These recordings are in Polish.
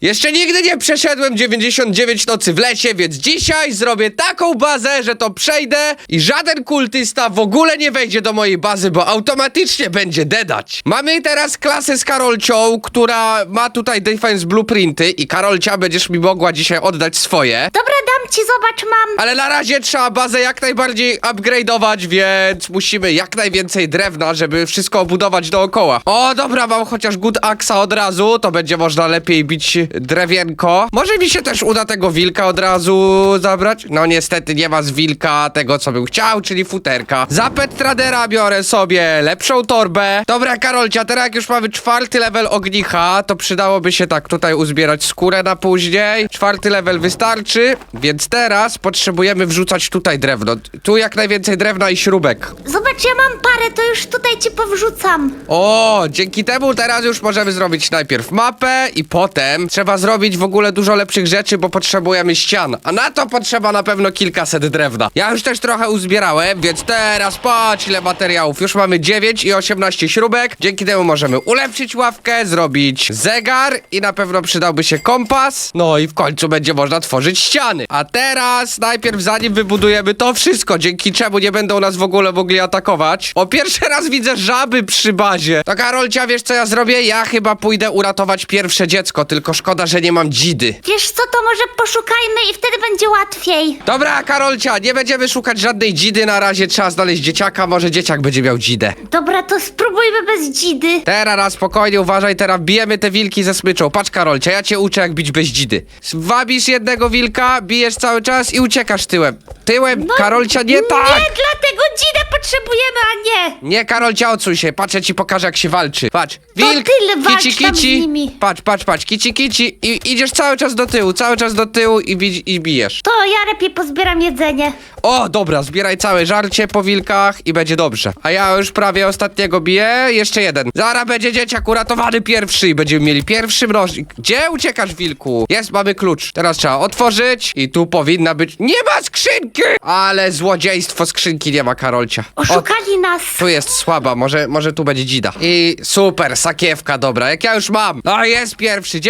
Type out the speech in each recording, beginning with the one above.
Jeszcze nigdy nie przeszedłem 99 nocy w lesie, więc dzisiaj zrobię taką bazę, że to przejdę i żaden kultysta w ogóle nie wejdzie do mojej bazy, bo automatycznie będzie dedać. Mamy teraz klasę z Karolcią, która ma tutaj defense blueprinty i Karolcia będziesz mi mogła dzisiaj oddać swoje. Dobra, dam ci, zobacz, mam. Ale na razie trzeba bazę jak najbardziej upgrade'ować, więc musimy jak najwięcej drewna, żeby wszystko obudować dookoła. O, dobra, mam chociaż good axa od razu, to będzie można lepiej bić drewienko. Może mi się też uda tego wilka od razu zabrać? No niestety nie ma z wilka tego, co bym chciał, czyli futerka. Za pet tradera biorę sobie lepszą torbę. Dobra, Karolcia, teraz jak już mamy czwarty level ognicha, to przydałoby się tak tutaj uzbierać skórę na później. Czwarty level wystarczy, więc teraz potrzebujemy wrzucać tutaj drewno. Tu jak najwięcej drewna i śrubek. Zobacz, ja mam parę, to już tutaj ci powrzucam. O, dzięki temu teraz już możemy zrobić najpierw mapę i potem trzeba zrobić w ogóle dużo lepszych rzeczy, bo potrzebujemy ścian. A na to potrzeba na pewno kilkaset drewna. Ja już też trochę uzbierałem, więc teraz patrz ile materiałów. Już mamy 9 i 18 śrubek. Dzięki temu możemy ulepszyć ławkę, zrobić zegar i na pewno przydałby się kompas. No i w końcu będzie można tworzyć ściany. A teraz najpierw zanim wybudujemy to wszystko, dzięki czemu nie będą nas w ogóle mogli atakować. O pierwszy raz widzę żaby przy bazie. To Karolcia, wiesz co ja zrobię? Ja chyba pójdę uratować pierwsze dziecko, tylko szkoda, że nie mam dzidy. Wiesz co, to może poszukajmy i wtedy będzie łatwiej. Dobra, Karolcia, nie będziemy szukać żadnej dzidy na razie, trzeba znaleźć dzieciaka, może dzieciak będzie miał dzidę. Dobra, to spróbujmy bez dzidy. Teraz raz spokojnie, uważaj, teraz bijemy te wilki ze smyczą. Patrz, Karolcia, ja cię uczę jak bić bez dzidy. Wabisz jednego wilka, bijesz cały czas i uciekasz tyłem. Tyłem, Karolcia, nie tak! Nie, dlatego dzidę potrzebujemy, a nie. Nie, Karolcia, odsuń się, patrz, ja ci pokażę jak się walczy. Patrz, To wilk, ty walcz kici, tam z nimi. Patrz, patrz, patrz, kici, kici i idziesz cały czas do tyłu, cały czas do tyłu i, bi- i bijesz. To ja lepiej pozbieram jedzenie. O, dobra, zbieraj całe żarcie po wilkach i będzie dobrze. A ja już prawie ostatniego biję, jeszcze jeden. Zara będzie dzieciak uratowany pierwszy i będziemy mieli pierwszy mnożnik. Gdzie uciekasz, wilku? Jest, mamy klucz. Teraz trzeba otworzyć i tu powinna być... Nie ma skrzynki! Ale złodziejstwo, skrzynki nie ma, Karolcia. Oszukali nas. tu jest słaba, może, może tu będzie dzida. I super, sakiewka, dobra, jak ja już mam. No jest pierwszy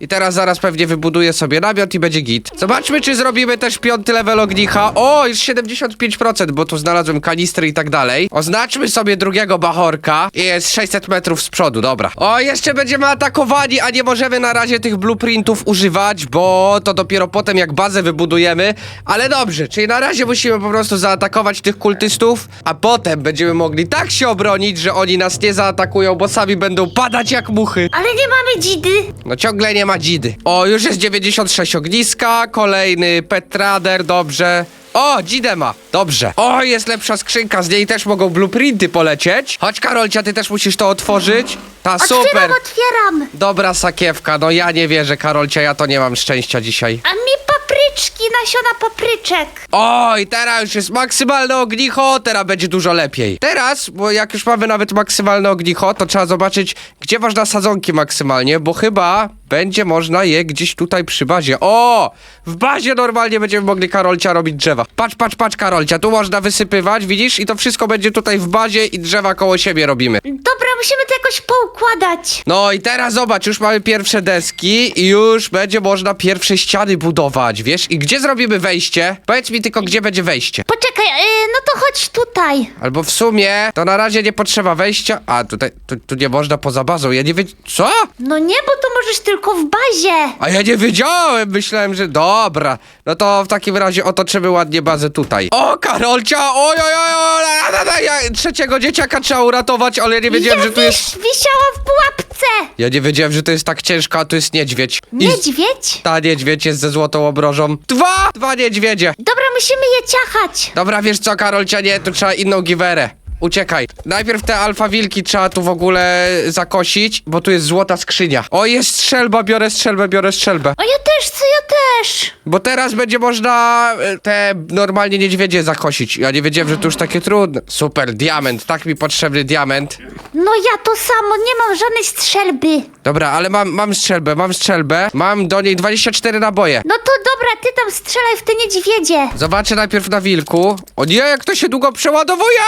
I teraz zaraz pewnie wybuduję sobie namiot i będzie git. Zobaczmy, czy zrobimy też piąty level ognicha. O, już 75%, bo tu znalazłem kanistry i tak dalej. Oznaczmy sobie drugiego bachorka. I jest 600 metrów z przodu, dobra. O, jeszcze będziemy atakowani, a nie możemy na razie tych blueprintów używać, bo to dopiero potem jak bazę wybudujemy. Ale dobrze, czyli na razie musimy po prostu zaatakować tych kultystów, a potem będziemy mogli tak się obronić, że oni nas nie zaatakują, bo sami będą padać jak muchy. Ale nie mamy dzidy. No ciągle nie ma dzidy. O, już jest 96 ogniska, kolejny Petrader, dobrze. O, dzidę ma, dobrze. O, jest lepsza skrzynka, z niej też mogą blueprinty polecieć. Chodź Karolcia, ty też musisz to otworzyć. Ta super. Otwieram, otwieram. Dobra sakiewka, no ja nie wierzę Karolcia, ja to nie mam szczęścia dzisiaj. A mi papryczki, nasiona papryczek. O, i teraz już jest maksymalne ognicho, teraz będzie dużo lepiej. Teraz, bo jak już mamy nawet maksymalne ognicho, to trzeba zobaczyć, gdzie można sadzonki maksymalnie, bo chyba będzie można je gdzieś tutaj przy bazie. O! W bazie normalnie będziemy mogli Karolcia robić drzewa. Patrz, patrz, patrz Karolcia, tu można wysypywać, widzisz? I to wszystko będzie tutaj w bazie i drzewa koło siebie robimy. Dobra, musimy to jakoś poukładać. No i teraz zobacz, już mamy pierwsze deski i już będzie można pierwsze ściany budować, wiesz? I gdzie zrobimy wejście? Powiedz mi tylko, gdzie będzie wejście. Poczekaj, yy, no to chodź tutaj. Albo w sumie, to na razie nie potrzeba wejścia. A, tutaj, tu, tu nie można poza bazą. Ja nie wiedziałem. Co? No nie, bo to możesz tylko w bazie. A ja nie wiedziałem. Myślałem, że. Dobra. No to w takim razie otoczymy ładnie bazę tutaj. O, Karolcia! Oj, oj, oj, oj, la, la, la, ja, Trzeciego dzieciaka trzeba uratować, ale ja nie wiedziałem, ja że tu jest. wiesz, wisiałam w pułapce. Ja nie wiedziałem, że to jest tak ciężko, a tu jest niedźwiedź. I Niedźwiedź? ta niedźwiedź jest ze złotą obrożą. Dwa! Dwa niedźwiedzie. Dobra, musimy je ciachać. Dobra, wiesz co, Karolcia, nie, tu trzeba inną giwerę. Uciekaj. Najpierw te alfa wilki trzeba tu w ogóle zakosić, bo tu jest złota skrzynia. O, jest strzelba, biorę strzelbę, biorę strzelbę. O, ja też, co ja też. Bo teraz będzie można e, te normalnie niedźwiedzie zakosić. Ja nie wiedziałem, że to już takie trudne. Super, diament, tak mi potrzebny diament. No ja to samo, nie mam żadnej strzelby. Dobra, ale mam, mam strzelbę, mam strzelbę. Mam do niej 24 naboje. No to dobra, ty tam strzelaj w te niedźwiedzie. Zobaczę najpierw na wilku. O nie, jak to się długo przeładowuje!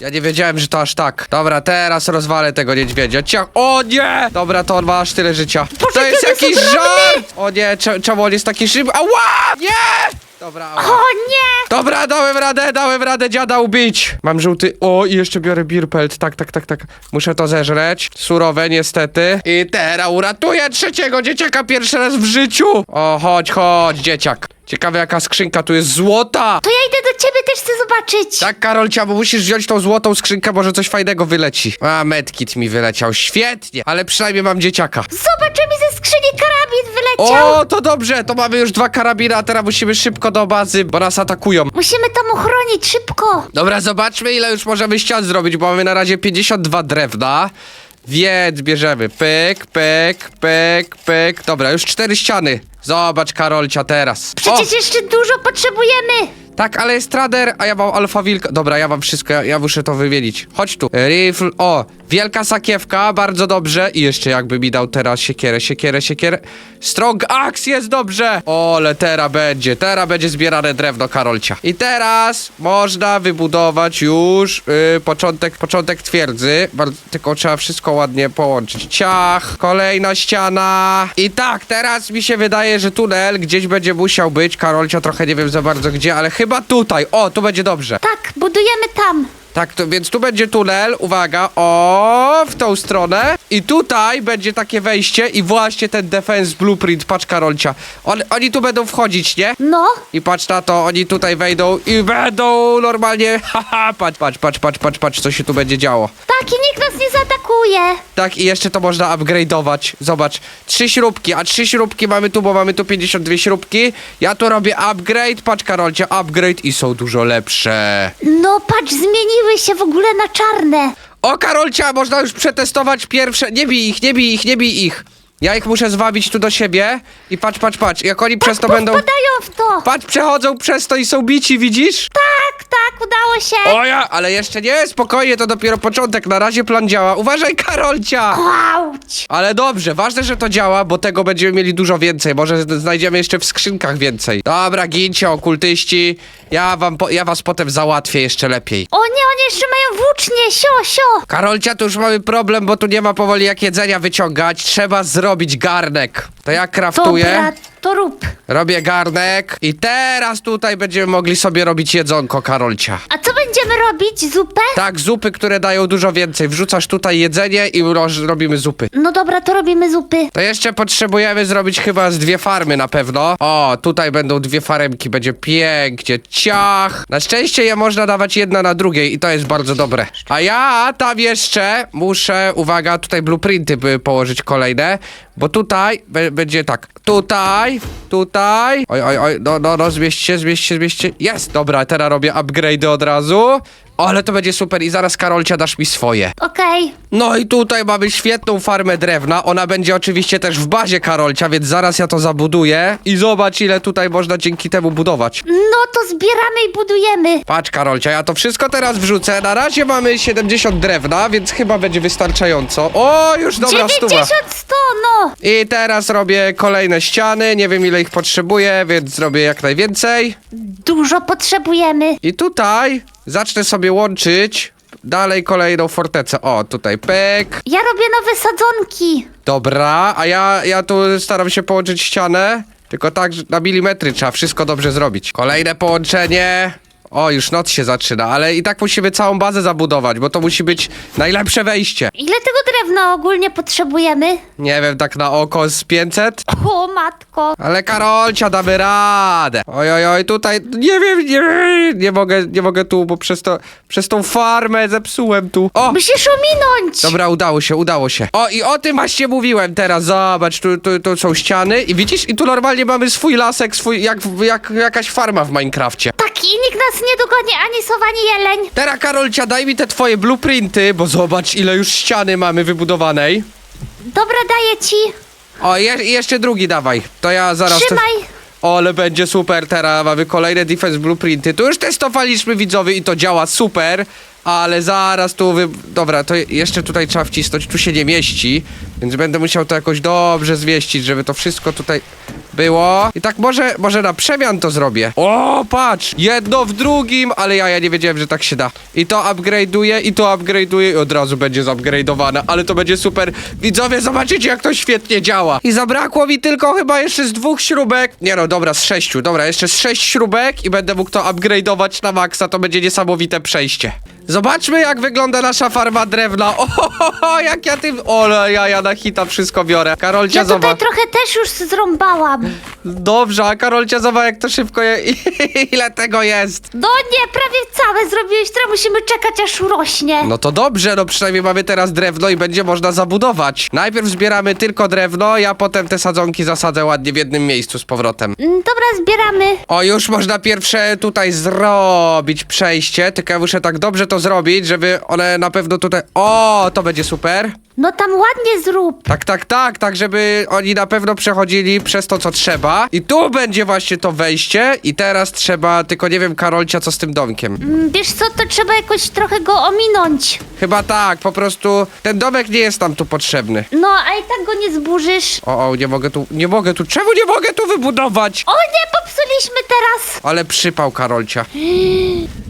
Ja nie wiedziałem, że to aż tak. Dobra, teraz rozwalę tego niedźwiedzia. Ciach. O nie! Dobra, to on ma aż tyle życia. To jest jaki jakiś żart! O nie, cze- czemu on jest taki szybki? Ała! Nie! Dobra, ała. O nie! Dobra, dałem radę, dałem radę dziada ubić. Mam żółty. O, i jeszcze biorę birpelt. Tak, tak, tak, tak. Muszę to zeżreć. Surowe, niestety. I teraz uratuję trzeciego dzieciaka pierwszy raz w życiu. O, chodź, chodź, dzieciak. Ciekawe, jaka skrzynka tu jest złota. To ja idę do ciebie, też chcę zobaczyć. Tak, Karolcia, bo musisz wziąć tą złotą skrzynkę, może coś fajnego wyleci. A, medkit mi wyleciał. Świetnie, ale przynajmniej mam dzieciaka. Zobacz, mi ze skrzyni karabin wyleciał. O, to dobrze, to mamy już dwa karabiny, a teraz musimy szybko do bazy, bo nas atakują. Musimy tam uchronić, szybko. Dobra, zobaczmy ile już możemy ścian zrobić, bo mamy na razie 52 drewna. Więc bierzemy pyk, pyk, pyk, pyk. Dobra, już cztery ściany. Zobacz, Karolcia, teraz. Przecież jeszcze dużo potrzebujemy. Tak, ale jest trader, a ja mam alfa wilka. Dobra, ja mam wszystko, ja, ja muszę to wymienić. Chodź tu. Rifle, o, wielka sakiewka, bardzo dobrze. I jeszcze jakby mi dał teraz siekierę, siekierę, siekierę. Strong axe jest dobrze. Ole, teraz będzie, teraz będzie zbierane drewno, Karolcia. I teraz można wybudować już y, początek, początek twierdzy. Bardzo, tylko trzeba wszystko ładnie połączyć. Ciach, kolejna ściana. I tak, teraz mi się wydaje, że tunel gdzieś będzie musiał być. Karolcia trochę nie wiem za bardzo gdzie, ale chyba tutaj. O, tu będzie dobrze. Tak, budujemy tam. Tak, to, więc tu będzie tunel, uwaga, o, w tą stronę i tutaj będzie takie wejście i właśnie ten defense blueprint, patrz Karolcia, On, oni tu będą wchodzić, nie? No, I patrz na to, oni tutaj wejdą i będą normalnie, haha, patrz, patrz, patrz, patrz, patrz, patrz, co się tu będzie działo. tak i nikt nas nie zaatakuje. Tak, i jeszcze to można upgrade'ować. Zobacz, trzy śrubki, a trzy śrubki mamy tu, bo mamy tu 52 śrubki. Ja tu robię upgrade, patrz Karolcia, upgrade i są dużo lepsze. No patrz, zmieniły się w ogóle na czarne. O, Karolcia, można już przetestować pierwsze. Nie bij ich, nie bij ich, nie bij ich. Ja ich muszę zwabić tu do siebie i patrz, patrz, patrz. Jak oni przez to będą. Wpadają w to. Patrz, przechodzą przez to i są bici, widzisz? Tak, tak, udało się. O ja, ale jeszcze nie, spokojnie, to dopiero początek. Na razie plan działa. Uważaj, Karolcia! Auć. Ale dobrze, ważne, że to działa, bo tego będziemy mieli dużo więcej. Może z- znajdziemy jeszcze w skrzynkach więcej. Dobra, gincie, okultyści. Ja wam, po, ja was potem załatwię jeszcze lepiej. O nie, oni jeszcze mają włócznie, sio, sio. Karolcia, tu już mamy problem, bo tu nie ma powoli jak jedzenia wyciągać. Trzeba zrobić garnek. To ja kraftuję. Dobra, to rób. Robię garnek. I teraz tutaj będziemy mogli sobie robić jedzonko, Karolcia. A co będziemy robić? Zupę? Tak, zupy, które dają dużo więcej. Wrzucasz tutaj jedzenie i roż- robimy zupy. No dobra, to robimy zupy. To jeszcze potrzebujemy zrobić chyba z dwie farmy na pewno. O, tutaj będą dwie faremki, będzie pięknie, ciach. Na szczęście je można dawać jedna na drugiej i to jest bardzo dobre. A ja tam jeszcze muszę, uwaga, tutaj blueprinty by położyć kolejne, bo tutaj będzie tak, tutaj, tutaj, oj, oj, oj, no, no, no, zmieśćcie, zmieśćcie, zmieśćcie. Jest, dobra, teraz robię upgrade'y od razu. Ale to będzie super i zaraz Karolcia dasz mi swoje. Okej. No i tutaj mamy świetną farmę drewna. Ona będzie oczywiście też w bazie Karolcia, więc zaraz ja to zabuduję. I zobacz, ile tutaj można dzięki temu budować. No to zbieramy i budujemy. Patrz, Karolcia, ja to wszystko teraz wrzucę. Na razie mamy 70 drewna, więc chyba będzie wystarczająco. O, już dobra 90, stuwa. 100, no. I teraz robię kolejne ściany. Nie wiem, ile ich potrzebuję, więc zrobię jak najwięcej. Dużo potrzebujemy. I tutaj zacznę sobie łączyć dalej kolejną fortecę. O, tutaj pek. Ja robię nowe sadzonki. Dobra, a ja, ja tu staram się połączyć ścianę, tylko tak że na milimetry trzeba wszystko dobrze zrobić. Kolejne połączenie. O, już noc się zaczyna, ale i tak musimy całą bazę zabudować, bo to musi być najlepsze wejście. Ile tego drewna ogólnie potrzebujemy? Nie wiem, tak na oko z 500? O matko. Ale Karolcia, damy radę. Oj, oj, oj, tutaj, nie wiem, nie, nie mogę, nie mogę tu, bo przez to, przez tą farmę zepsułem tu. O, Musisz ominąć. Dobra, udało się, udało się. O, i o tym właśnie mówiłem teraz. Zobacz, tu, tu, tu są ściany i widzisz, i tu normalnie mamy swój lasek, swój, jak, jak jakaś farma w Minecrafcie. Tak, i nikt nas nie dogoni, ani sowa, ani jeleń. Teraz, Karolcia, daj mi te twoje blueprinty, bo zobacz, ile już ściany mamy wybudowanej. Dobra, daję ci. O, je, jeszcze drugi dawaj. To ja zaraz... te- Trzymaj. O, ale będzie super teraz, mamy kolejne defense blueprinty. Tu już testowaliśmy widzowie i to działa super. Ale zaraz tu wy... Dobra, to jeszcze tutaj trzeba wcisnąć, tu się nie mieści, więc będę musiał to jakoś dobrze zwieścić, żeby to wszystko tutaj było. I tak może, może na przemian to zrobię. O, patrz! Jedno w drugim, ale ja, ja nie wiedziałem, że tak się da. I to upgrade'uję, i to upgrade'uję i od razu będzie zupgrade'owane, ale to będzie super. Widzowie, zobaczycie jak to świetnie działa. I zabrakło mi tylko chyba jeszcze z dwóch śrubek. Nie no, dobra, z sześciu. Dobra, jeszcze z sześć śrubek i będę mógł to upgrade'ować na maksa. To będzie niesamowite przejście. Zobaczmy jak wygląda nasza farma drewna. O, jak ja tym... Ole, ja, ja na hita wszystko biorę. Karolcia, Ja tutaj zobacz. trochę też już zrąbałam. Dobrze, a Karolcia, zobacz jak to szybko je... Ile tego jest. No nie, prawie całe zrobiłeś, teraz musimy czekać aż urośnie. No to dobrze, no przynajmniej mamy teraz drewno i będzie można zabudować. Najpierw zbieramy tylko drewno, ja potem te sadzonki zasadzę ładnie w jednym miejscu z powrotem. Mm, Dobra, zbieramy. O, już można pierwsze tutaj zrobić przejście, tylko ja muszę tak dobrze to zrobić, żeby one na pewno tutaj... O, to będzie super. No tam ładnie zrób. Tak, tak, tak, tak, żeby oni na pewno przechodzili przez to, co trzeba. I tu będzie właśnie to wejście i teraz trzeba, tylko nie wiem, Karolcia, co z tym domkiem. Mm, Wiesz co, to trzeba jakoś trochę go ominąć. Chyba tak, po prostu ten domek nie jest nam tu potrzebny. No, a i tak go nie zburzysz. O, o, nie mogę tu, nie mogę tu, czemu nie mogę tu wybudować? O nie, popsuliśmy teraz. Ale przypał Karolcia.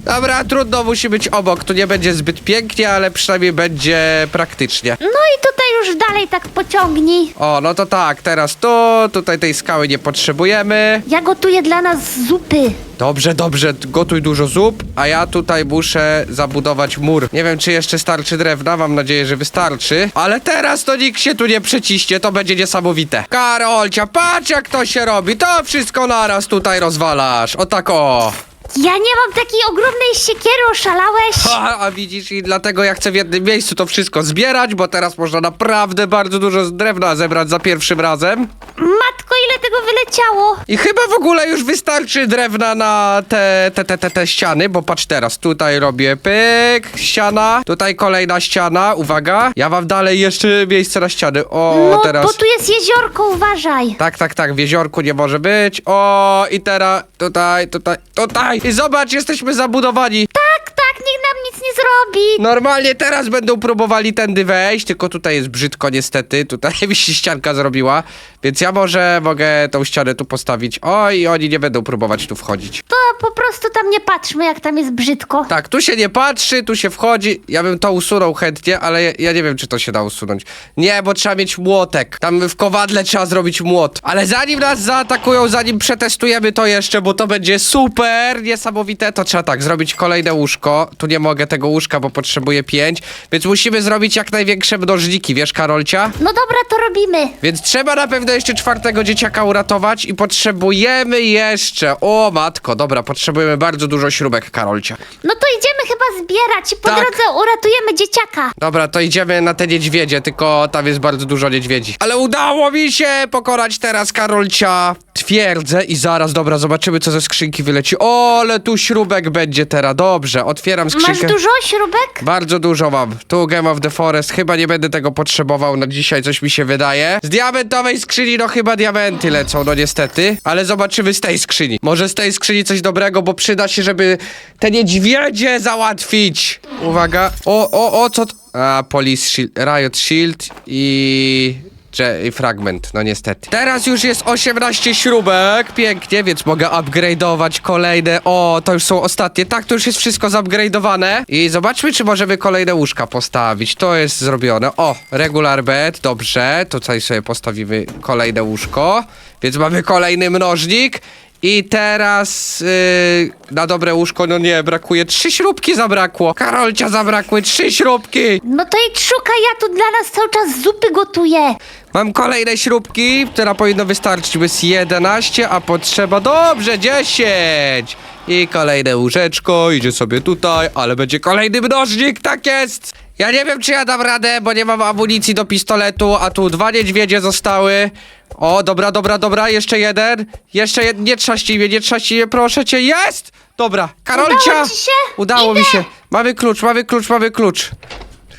Dobra, trudno, musi być obok, tu nie będzie zbyt pięknie, ale przynajmniej będzie praktycznie. No i tutaj już dalej tak pociągnij. O, no to tak, teraz tu, tutaj tej skały nie potrzebujemy. Ja gotuję dla nas zupy. Dobrze, dobrze, gotuj dużo zup, a ja tutaj muszę zabudować mur. Nie wiem, czy jeszcze starczy drewna, mam nadzieję, że wystarczy. Ale teraz to nikt się tu nie przeciśnie, to będzie niesamowite. Karolcia, patrz jak to się robi, to wszystko naraz tutaj rozwalasz. O tak o. Ja nie mam takiej ogromnej siekiery, oszalałeś? Ha, a widzisz, i dlatego ja chcę w jednym miejscu to wszystko zbierać, bo teraz można naprawdę bardzo dużo drewna zebrać za pierwszym razem. Matko, ile tego wyleciało? I chyba w ogóle już wystarczy drewna na te, te, te, te, te ściany, bo patrz teraz, tutaj robię pyk, ściana, tutaj kolejna ściana, uwaga, ja mam dalej jeszcze miejsce na ściany, o, no, teraz... bo tu jest jeziorko, uważaj. Tak, tak, tak, w jeziorku nie może być, o, i teraz tutaj, tutaj, tutaj, i zobacz, jesteśmy zabudowani. Tak, tak, nikt nam nic nie zrobi. Normalnie teraz będą próbowali tędy wejść, tylko tutaj jest brzydko niestety, tutaj mi się ścianka zrobiła, więc ja może mogę tą ścianę tu postawić, o, i oni nie będą próbować tu wchodzić. To po prostu tam nie patrzmy, jak tam jest brzydko. Tak, tu się nie patrzy, tu się wchodzi. Ja bym to usunął chętnie, ale ja, ja nie wiem, czy to się da usunąć. Nie, bo trzeba mieć młotek. Tam w kowadle trzeba zrobić młot. Ale zanim nas zaatakują, zanim przetestujemy to jeszcze, bo to będzie super niesamowite, to trzeba tak, zrobić kolejne łóżko. Tu nie mogę tego łóżka, bo potrzebuję pięć, więc musimy zrobić jak największe mnożniki, wiesz, Karolcia? No dobra, to robimy. Więc trzeba na pewno jeszcze czwartego dzieciaka uratować i potrzebujemy jeszcze... O, matko, dobra, potrzebujemy bardzo dużo śrubek, Karolcia. No to idziemy chyba zbierać i po Tak. drodze uratujemy dzieciaka. Dobra, to idziemy na te niedźwiedzie, tylko tam jest bardzo dużo niedźwiedzi. Ale udało mi się pokonać teraz Karolcia twierdzę i zaraz, dobra, zobaczymy co ze skrzynki wyleci. O, ale tu śrubek będzie teraz, dobrze, otwieram Masz skrzynkę. dużo śrubek? Bardzo dużo mam. Tu Game of the Forest, chyba nie będę tego potrzebował na dzisiaj, coś mi się wydaje. Z diamentowej skrzyni, no chyba diamenty lecą, no niestety. Ale zobaczymy z tej skrzyni. Może z tej skrzyni coś dobrego, bo przyda się, żeby te niedźwiedzie załatwić. Uwaga. O, o, o, co to? A, Police Shield, Riot Shield i... Cze- fragment, no niestety. Teraz już jest 18 śrubek, pięknie, więc mogę upgrade'ować kolejne. O, to już są ostatnie. Tak, to już jest wszystko zupgrade'owane. I zobaczmy, czy możemy kolejne łóżka postawić. To jest zrobione. O, regular bed, dobrze. Tutaj sobie postawimy kolejne łóżko. Więc mamy kolejny mnożnik. I teraz yy, na dobre łóżko, no nie, brakuje. Trzy śrubki zabrakło. Karolcia zabrakły, trzy śrubki. No to idź szukaj, ja tu dla nas cały czas zupy gotuję. Mam kolejne śrubki, która powinno wystarczyć, bo jest 11, a potrzeba, dobrze, 10. I kolejne łóżeczko, idzie sobie tutaj, ale będzie kolejny mnożnik, tak jest. Ja nie wiem, czy ja dam radę, bo nie mam amunicji do pistoletu, a tu dwa niedźwiedzie zostały. O, dobra, dobra, dobra, jeszcze jeden. Jeszcze jeden, nie trzaścij mnie, nie trzaścij mnie, proszę cię, jest! Dobra, Karolcia! Udało ci się? Udało mi się. Mamy klucz, mamy klucz, mamy klucz.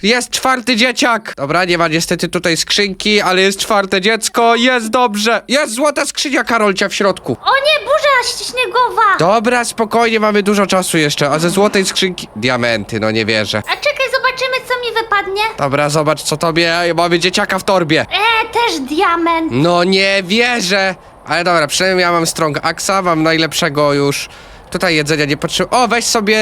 Jest czwarty dzieciak! Dobra, nie ma niestety tutaj skrzynki, ale jest czwarte dziecko, jest dobrze! Jest złota skrzynia Karolcia w środku. O nie, burza śniegowa! Dobra, spokojnie, mamy dużo czasu jeszcze, a ze złotej skrzynki... Diamenty, no nie wierzę. A czekaj, zobaczymy co mi wypadnie. Dobra, zobacz co tobie, mamy dzieciaka w torbie. E, też diament. No nie wierzę! Ale dobra, przynajmniej ja mam strong axa, mam najlepszego już. Tutaj jedzenia nie potrzebuję. O, weź sobie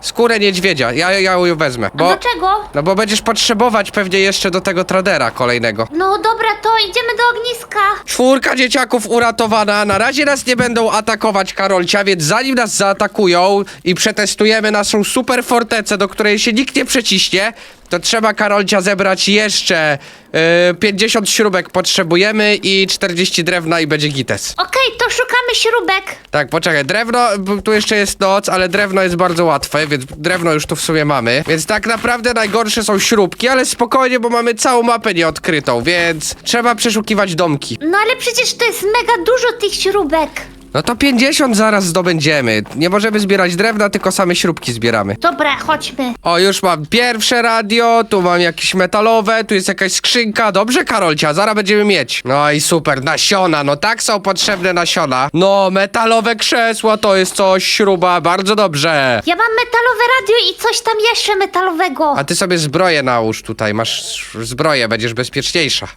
skórę niedźwiedzia. Ja, ja ją wezmę. A Bo, dlaczego? no bo będziesz potrzebować pewnie jeszcze do tego tradera kolejnego. No dobra, to idziemy do ogniska. Czwórka dzieciaków uratowana. Na razie nas nie będą atakować, Karolcia, więc zanim nas zaatakują i przetestujemy naszą super fortecę, do której się nikt nie przeciśnie, to trzeba, Karolcia, zebrać jeszcze yy, 50 śrubek potrzebujemy i 40 drewna i będzie gites. Okej, to szukamy śrubek. Tak, poczekaj, drewno, bo tu jeszcze jest noc, ale drewno jest bardzo łatwe, więc drewno już tu w sumie mamy. Więc tak naprawdę najgorsze są śrubki, ale spokojnie, bo mamy całą mapę nieodkrytą, więc trzeba przeszukiwać domki. No ale przecież to jest mega dużo tych śrubek. No to 50 zaraz zdobędziemy. Nie możemy zbierać drewna, tylko same śrubki zbieramy. Dobra, chodźmy. O, już mam pierwsze radio, tu mam jakieś metalowe, tu jest jakaś skrzynka. Dobrze, Karolcia, zaraz będziemy mieć. No i super, nasiona, no tak są potrzebne nasiona. No, metalowe krzesła to jest coś, śruba, bardzo dobrze. Ja mam metalowe radio i coś tam jeszcze metalowego. A ty sobie zbroję nałóż tutaj, masz zbroję, będziesz bezpieczniejsza.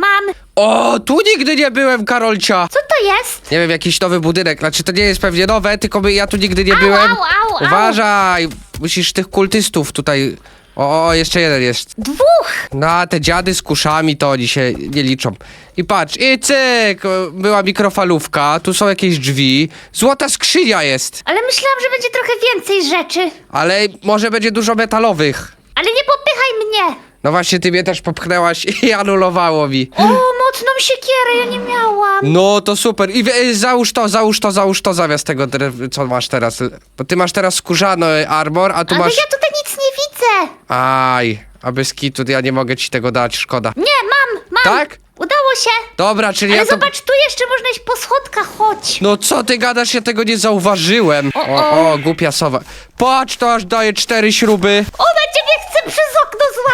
Mam. O, tu nigdy nie byłem, Karolcia. Co to jest? Nie wiem, jakiś nowy budynek. Znaczy, to nie jest pewnie nowe, tylko my, ja tu nigdy nie Au, byłem. au, au, au. Uważaj! Musisz tych kultystów tutaj. O, o, jeszcze jeden jest. Dwóch. No, a te dziady z kuszami to oni się nie liczą. I patrz, i cyk! Była mikrofalówka, tu są jakieś drzwi. Złota skrzynia jest, Ale myślałam, że będzie trochę więcej rzeczy. ale może będzie dużo metalowych. Ale nie popychaj mnie. No właśnie, ty mnie też popchnęłaś i anulowało mi. O, mocną siekierę ja nie miałam. No to super. I y, załóż to, załóż to, załóż to zamiast tego, drew- co masz teraz. Bo ty masz teraz skórzany armor, a tu Ale masz. ja tutaj nic nie widzę. Aj, a bez kitu ja nie mogę ci tego dać, szkoda. Nie, mam, mam. Tak? Udało się. Dobra, czyli Ale ja to. zobacz, tu jeszcze można iść po schodkach, chodź. No co ty gadasz, ja tego nie zauważyłem. O, O, głupia sowa. Patrz, to aż daje cztery śruby. Ona ciebie chce przez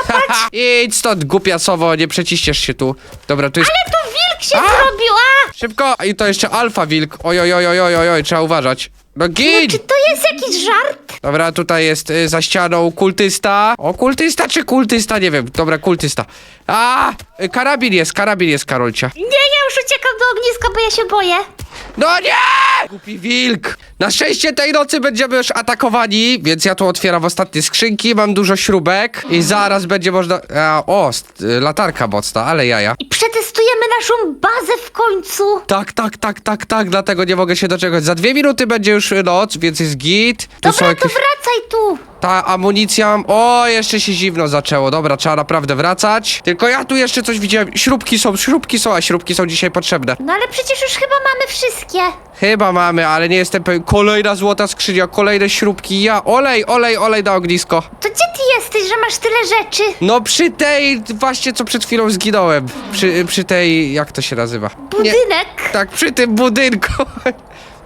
złapać. Idź stąd, głupia sowo, nie przeciściesz się tu. Dobra, tu jest... Ale tu wilk się A! zrobił, a! Szybko! I to jeszcze alfa wilk. Oj, oj, oj, oj, oj, oj, oj, trzeba uważać. No No, gin! czy to jest jakiś żart? Dobra, tutaj jest y, za ścianą kultysta. O, kultysta czy kultysta? Nie wiem. Dobra, kultysta. A! Y, karabin jest, karabin jest, Karolcia. Nie, ja już uciekam do ogniska, bo ja się boję. No nie! Głupi wilk! Na szczęście tej nocy będziemy już atakowani, więc ja tu otwieram ostatnie skrzynki, mam dużo śrubek i zaraz będzie można... A, o, st- latarka mocna, ale jaja. I przetestujemy naszą bazę w końcu. Tak, tak, tak, tak, tak, dlatego nie mogę się doczekać. Za dwie minuty będzie już noc, więc jest git. Tu są Dobra, to jakieś... wracaj tu. Ta amunicja. O, jeszcze się zimno zaczęło. Dobra, trzeba naprawdę wracać. Tylko ja tu jeszcze coś widziałem. Śrubki są, śrubki są, a śrubki są dzisiaj potrzebne. No ale przecież już chyba mamy wszystkie. Chyba mamy, ale nie jestem pewien. Kolejna złota skrzynia, kolejne śrubki. Ja, olej, olej, olej na ognisko. To gdzie ty jesteś, że masz tyle rzeczy? No przy tej właśnie, co przed chwilą zginąłem. Przy, przy tej, jak to się nazywa? Nie, Budynek. tak, przy tym budynku.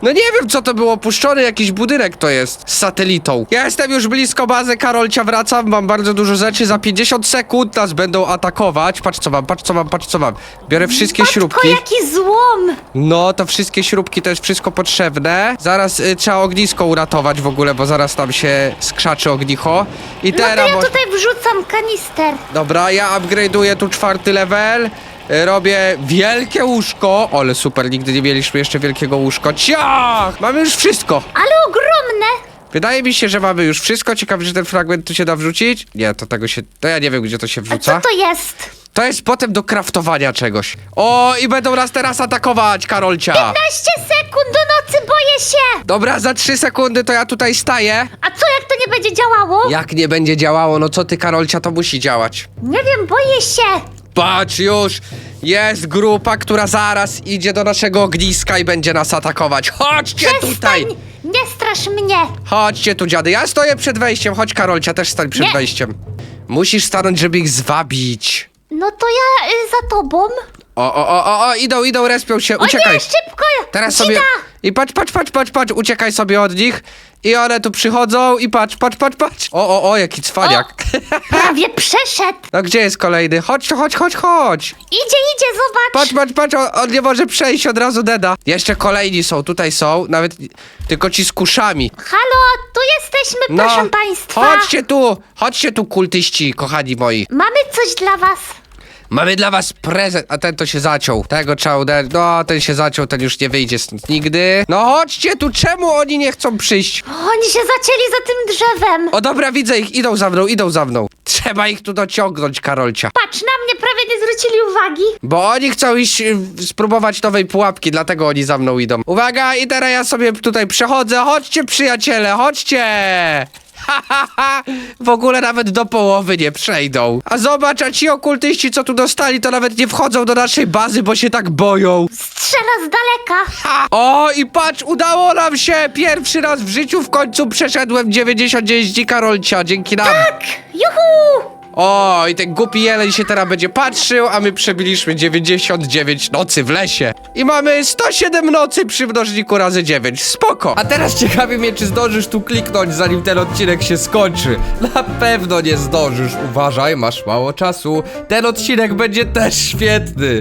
No nie wiem, co to było, puszczony jakiś budynek to jest, z satelitą. Ja jestem już blisko bazy, Karolcia, wracam, mam bardzo dużo rzeczy, za 50 sekund nas będą atakować. Patrz co mam, patrz co mam, patrz co mam. Biorę wszystkie Matko, śrubki. jaki złom. No, to wszystkie śrubki to jest wszystko potrzebne. Zaraz y, trzeba ognisko uratować w ogóle, bo zaraz tam się skrzaczy ognicho. I No to teraz... ja tutaj wrzucam kanister. Dobra, ja upgrade'uję tu czwarty level. Y, Robię wielkie łóżko. Ale super, nigdy nie mieliśmy jeszcze wielkiego łóżka. Ciach! Mamy już wszystko. Ale ogromne. Wydaje mi się, że mamy już wszystko. Ciekawe, że ten fragment tu się da wrzucić. Nie, to tego się... To ja nie wiem, gdzie to się A wrzuca. co to jest? To jest potem do kraftowania czegoś. O, i będą nas teraz atakować, Karolcia. 15 sekund do nocy, boję się. Dobra, za trzy sekundy to ja tutaj staję. A co jak to nie będzie działało? Jak nie będzie działało, no co ty, Karolcia, to musi działać. Nie wiem, boję się. Patrz już! Jest grupa, która zaraz idzie do naszego ogniska i będzie nas atakować. Chodźcie tutaj! Przestań. Nie strasz mnie. Chodźcie tu, dziady. Ja stoję przed wejściem. Chodź, Karolcia, też stań przed Nie. wejściem. Musisz stanąć, żeby ich zwabić. No to ja y, za tobą. O, o, o, o, o, idą, idą, respią się, O uciekaj. nie, szybko. Teraz Dzida. I patrz, patrz, patrz, patrz, patrz, uciekaj sobie od nich. I one tu przychodzą i patrz, patrz, patrz, patrz. O, o, o, jaki cwaniak. Prawie przeszedł. No gdzie jest kolejny? Chodź, chodź, chodź, chodź. Idzie, idzie, zobacz. Patrz, patrz, patrz, on, on nie może przejść od razu deda. Jeszcze kolejni są, tutaj są, nawet tylko ci z kuszami. Halo, tu jesteśmy, No, proszę państwa. chodźcie tu, chodźcie tu, kultyści, kochani moi. Mamy coś dla was. Mamy dla was prezent, a ten to się zaciął. Tego trzeba uderzyć. No, ten się zaciął, ten już nie wyjdzie stąd nigdy. No chodźcie tu, czemu oni nie chcą przyjść? Oni się zacięli za tym drzewem. O dobra, widzę ich, idą za mną, idą za mną. Trzeba ich tu dociągnąć, Karolcia. Patrz, na mnie prawie nie zwrócili uwagi. Bo oni chcą iść y, spróbować nowej pułapki, dlatego oni za mną idą. Uwaga, i teraz ja sobie tutaj przechodzę. Chodźcie, przyjaciele, chodźcie! W ogóle nawet do połowy nie przejdą. A zobacz, a ci okultyści, co tu dostali, to nawet nie wchodzą do naszej bazy, bo się tak boją. Strzela z daleka. Ha! O, i patrz, udało nam się! Pierwszy raz w życiu w końcu przeszedłem 99 dni Karolcia, dzięki nam. Tak, juhu. O, i ten głupi jeleń się teraz będzie patrzył, a my przebiliśmy 99 nocy w lesie. I mamy 107 nocy przy mnożniku razy 9. Spoko. A teraz ciekawi mnie, czy zdążysz tu kliknąć, zanim ten odcinek się skończy. Na pewno nie zdążysz. Uważaj, masz mało czasu. Ten odcinek będzie też świetny.